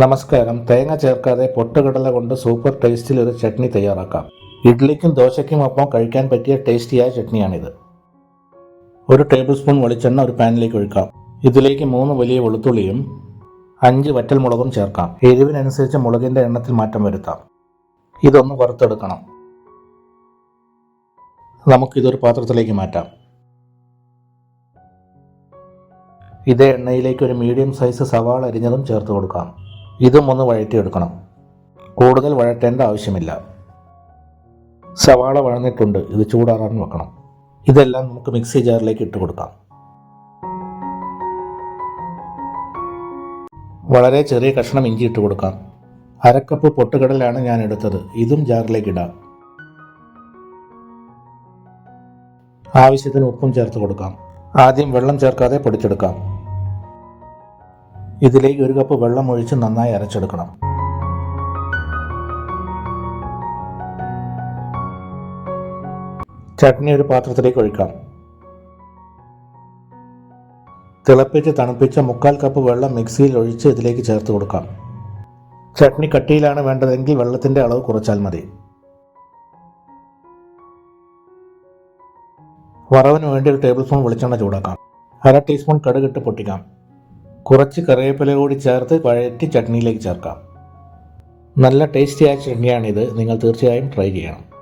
നമസ്കാരം. തേങ്ങ ചേർക്കാതെ പൊട്ടുകടല കൊണ്ട് സൂപ്പർ ടേസ്റ്റിൽ ഒരു ചട്നി തയ്യാറാക്കാം. ഇഡ്ലിക്കും ദോശയ്ക്കും ഒപ്പം കഴിക്കാൻ പറ്റിയ ടേസ്റ്റിയായ ചട്നിയാണിത്. ഒരു ടേബിൾ സ്പൂൺ വെളിച്ചെണ്ണ ഒരു പാനിലേക്ക് ഒഴിക്കാം. ഇതിലേക്ക് മൂന്ന് വലിയ വെളുത്തുള്ളിയും അഞ്ച് വറ്റൽമുളകും ചേർക്കാം. എരിവിനനുസരിച്ച് മുളകിന്റെ എണ്ണത്തിൽ മാറ്റം വരുത്താം. ഇതൊന്ന് വറുത്തെടുക്കണം. നമുക്കിതൊരു പാത്രത്തിലേക്ക് മാറ്റാം. ഇതേ എണ്ണയിലേക്ക് ഒരു മീഡിയം സൈസ് സവാള അരിഞ്ഞതും ചേർത്ത് കൊടുക്കാം. ഇതും ഒന്ന് വഴറ്റിയെടുക്കണം. കൂടുതൽ വഴറ്റേണ്ട ആവശ്യമില്ല. സവാള വഴന്നിട്ടുണ്ട്. ഇത് ചൂടാറാൻ വെക്കണം. ഇതെല്ലാം നമുക്ക് മിക്സി ജാറിലേക്ക് ഇട്ട് കൊടുക്കാം. വളരെ ചെറിയ കഷ്ണം ഇഞ്ചി ഇട്ട് കൊടുക്കാം. അരക്കപ്പ് പൊട്ടുകടലാണ് ഞാൻ എടുത്തത്. ഇതും ജാറിലേക്ക് ഇടാം. ആവശ്യത്തിന് ഉപ്പും ചേർത്ത് കൊടുക്കാം. ആദ്യം വെള്ളം ചേർക്കാതെ പൊടിച്ചെടുക്കാം. ഇതിലേക്ക് ഒരു കപ്പ് വെള്ളം ഒഴിച്ച് നന്നായി അരച്ചെടുക്കണം. ചട്നി ഒരു പാത്രത്തിലേക്ക് ഒഴിക്കാം. തിളപ്പിച്ച് തണുപ്പിച്ച മുക്കാൽ കപ്പ് വെള്ളം മിക്സിയിൽ ഒഴിച്ച് ഇതിലേക്ക് ചേർത്ത് കൊടുക്കാം. ചട്നി കട്ടിയിലാണ് വേണ്ടതെങ്കിൽ വെള്ളത്തിന്റെ അളവ് കുറച്ചാൽ മതി. വറവിന് വേണ്ടി ഒരു ടേബിൾ സ്പൂൺ വെളിച്ചെണ്ണ ചൂടാക്കാം. അര ടീസ്പൂൺ കടുകിട്ട് പൊട്ടിക്കാം. കുറച്ച് കറിവേപ്പില കൂടി ചേർത്ത് വഴറ്റി ചട്നിയിലേക്ക് ചേർക്കാം. നല്ല ടേസ്റ്റിയായ ചട്നിയാണിത്. നിങ്ങൾ തീർച്ചയായും ട്രൈ ചെയ്യണം.